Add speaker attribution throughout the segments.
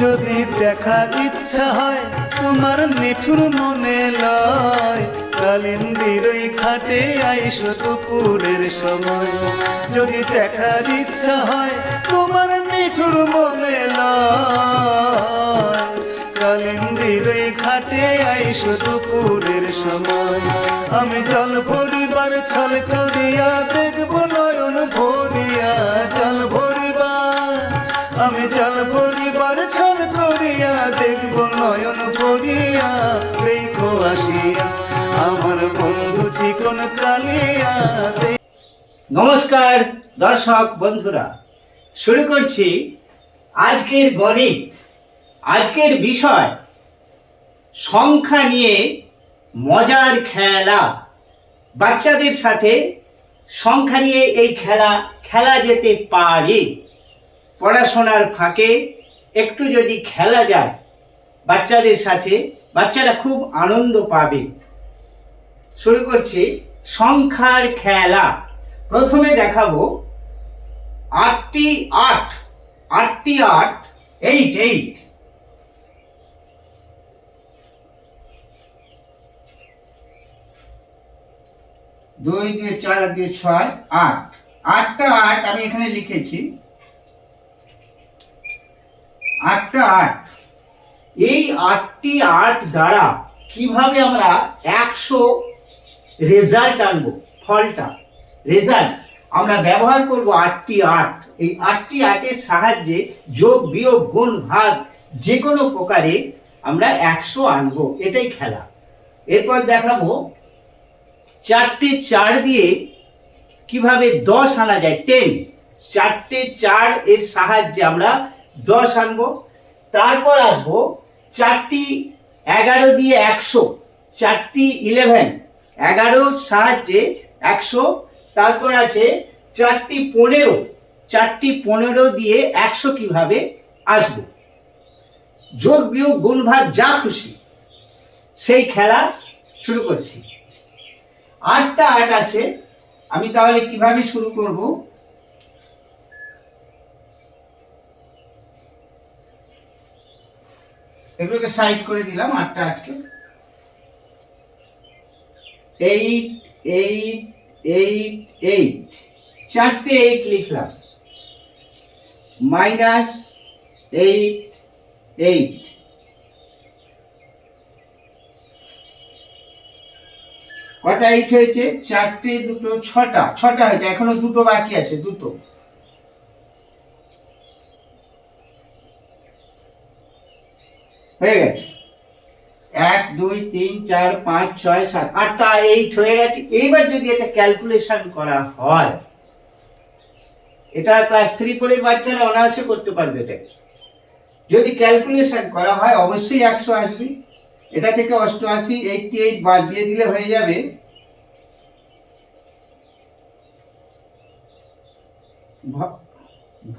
Speaker 1: যদি দেখার ইচ্ছা হয়, তোমার নিঠুর মনে লয়। কালিন্দির ওই খাটে আইসো দুপুরের সময়। যদি দেখার ইচ্ছা হয়, তোমার নিঠুর মনে লয়। কালিন্দির ওই খাটে আইসো দুপুরের সময়। আমি জল ভরিবার ছল করিয়া দেখব আমি জল ভরিবার ছল করিয়া দেখব নয়ন ভরিয়া। দেখো আসিয়া আমার বন্ধু চিকন কালিয়া।
Speaker 2: নমস্কার দর্শক বন্ধুরা, শুরু করছি আজকের গণিত। আজকের বিষয়, সংখ্যা নিয়ে মজার খেলা। বাচ্চাদের সাথে সংখ্যা নিয়ে এই খেলা খেলা যেতে পারে। পড়াশোনার ফাঁকে একটু যদি খেলা যায়, বাচ্চাদের সাথে বাচ্চারা খুব আনন্দ পাবে। শুরু করছি সংখ্যার খেলা। প্রথমে দেখাবো আটটি আট আটটি আট এইট এইট দুই দুই, চার দুই, ছয়, আট। আটটা আট আমি এখানে লিখেছি। আটটা আট। এই আটটি আট দ্বারা কীভাবে আমরা একশো রেজাল্ট আনব? ফলটা। রেজাল্ট আমরা ব্যবহার করব আটটি আট। এই আটটি আটের সাহায্যে যোগ, বিয়োগ, গুণ, ভাগ যে কোনো প্রকারে আমরা একশো আনব। এটাই খেলা। এরপর দেখাবো চারটে চার দিয়ে কীভাবে দশ আনা যায়। টেন চারটে চার এর সাহায্যে আমরা দশ আনব, তারপর আসব চারটি এগারো দিয়ে একশো, চারটি ইলেভেন এগারোর সাহায্যে একশো, তারপর আছে চারটি পনেরো চারটি পনেরো দিয়ে একশো কীভাবে আসব? যোগ বিয়োগ গুণ যা খুশি, সেই খেলা শুরু করছি। আটটা আট আছে, আমি তাহলে কীভাবে শুরু করব? এগুলোকে সাইড করে দিলাম, আটটা আটকে। এইট এইট এইট এইট চারটে এইট লিখলাম। মাইনাস এইট এইট কটা এইট হয়েছে? চারটে, দুটো, ছটা। ছটা হয়েছে, এখনও দুটো বাকি আছে, দুটো। হয়ে গেছে। এক, দুই, তিন, চার, পাঁচ, ছয়, সাত, আটটা এইট হয়ে গেছে। এইবার যদি এটা ক্যালকুলেশন করা হয়, এটা ক্লাস থ্রি ফোরের বাচ্চারা অনায়াসে করতে পারবে এটাকে যদি ক্যালকুলেশন করা হয়, অবশ্যই একশো আসবে। এটা থেকে অষ্টআশি এইটটি এইট বাদ দিয়ে দিলে হয়ে যাবে।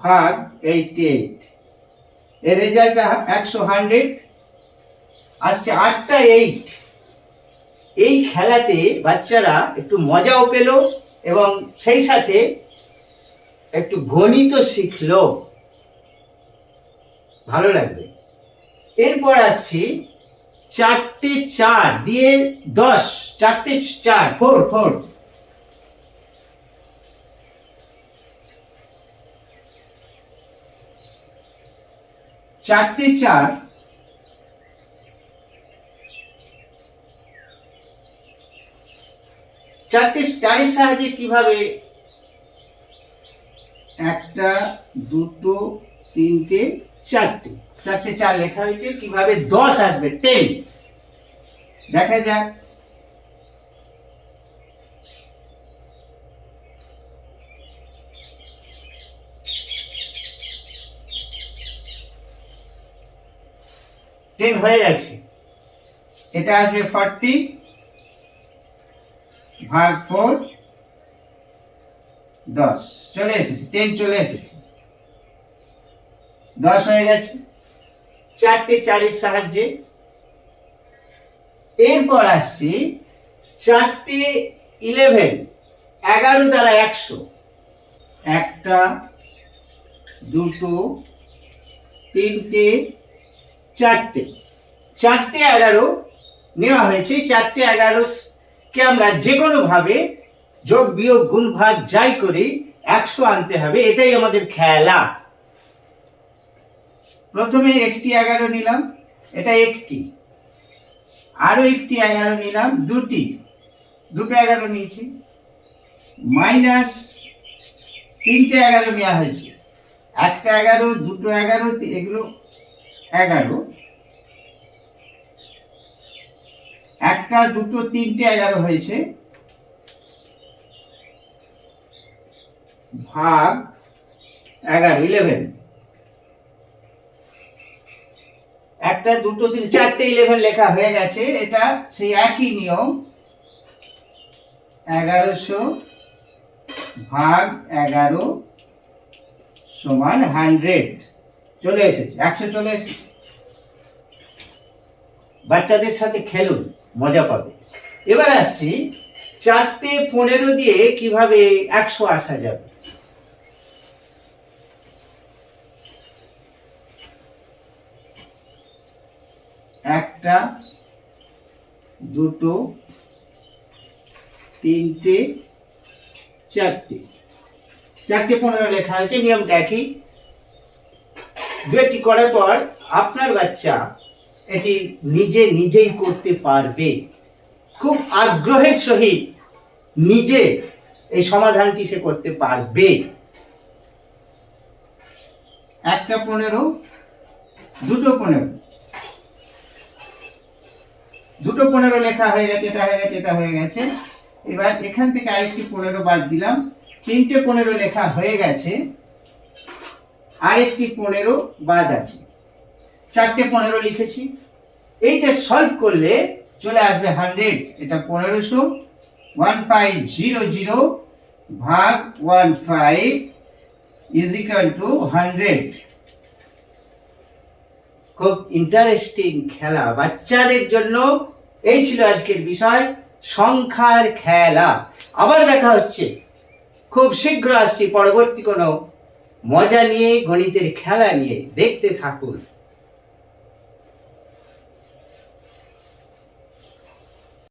Speaker 2: ভাগ এইটটি এইট এর রেজাল্ট একশো হান্ড্রেড আসছে আটটা এইট এই খেলাতে বাচ্চারা একটু মজাও পেল এবং সেই সাথে একটু গণিত শিখলো। ভালো লাগবে। এরপর আসছি চারটে চার দিয়ে দশ। চারটে চার ফোর ফোর চারটে চার চারটে স্টারের সাহায্যে কীভাবে একটা, দুটো, তিনটে, চারটে চারটে চার লেখা হয়েছে, কীভাবে দশ আসবে? টেন দেখা যাক। টেন হয়ে গেছে। এটা আসবে ফর্টি ভাগ ফোর দশ, চলে এসেছে টেন চলে এসেছে। দশ হয়ে গেছে। চারটে চারের সাহায্যে। এরপর আসছি চারটে ইলেভেন এগারো দ্বারা একশো। একটা, দুটো, তিনটে, চারটে। চারটে এগারো নেওয়া হয়েছে, চারটে এগারো কে আমরা যে কোনোভাবে যোগ, বিয়োগ, গুণ, ভাগ যাই করি, একশো আনতে হবে, এটাই আমাদের খেলা। প্রথমে একটি এগারো নিলাম, এটা একটি। আরও একটি এগারো নিলাম, দুটি। দুটো এগারো নিয়েছি। মাইনাস তিনটে এগারো নেওয়া হয়েছে। একটা এগারো, দুটো এগারো, এগুলো এগারো। একটা, দুটো, তিনটে, এগারো হয়েছে। ভাগ এগারো ইলেভেন একটা, দুটো, তিন, চারটে ইলেভেন লেখা হয়ে গেছে। এটা সেই একই নিয়ম। এগারোশো ভাগ এগারো সমান হান্ড্রেড চলে এসেছে, একশো চলে এসেছে। বাচ্চাদের সাথে খেলুন। মজা পাবে। এবার আসছি চারটে পনেরো দিয়ে কীভাবে একশো আসা যাবে। একটা, দুটো, তিনটে, চারটে। চারটে পনেরো লেখা হয়েছে নিয়মটা একই। দুটি করার পর আপনার বাচ্চা এটি নিজে নিজেই করতে পারবে। খুব আগ্রহের সহিত নিজে এই সমাধানটি সে করতে পারবে। একটা পনেরো, দুটো পনেরো। দুটো পনেরো লেখা হয়ে গেছে, এটা হয়ে গেছে, এটা হয়ে গেছে। এবার এখান থেকে আরেকটি পনেরো বাদ দিলাম। তিনটে পনেরো লেখা হয়ে গেছে, আরেকটি পনেরো বাদ আছে। চারটে পনেরো লিখেছি। এইটা সলভ করলে চলে আসবে হান্ড্রেড এটা পনেরোশো। ওয়ান ফাইভ জিরো জিরো ভাগ one five is equal two hundred খুব ইন্টারেস্টিং খেলা। বাচ্চাদের জন্য এই ছিল আজকের বিষয়। সংখ্যার খেলা। আবার দেখা হচ্ছে। খুব শীঘ্র আসছি পরবর্তী কোনো মজা নিয়ে গণিতের খেলা নিয়ে। দেখতে থাকুন।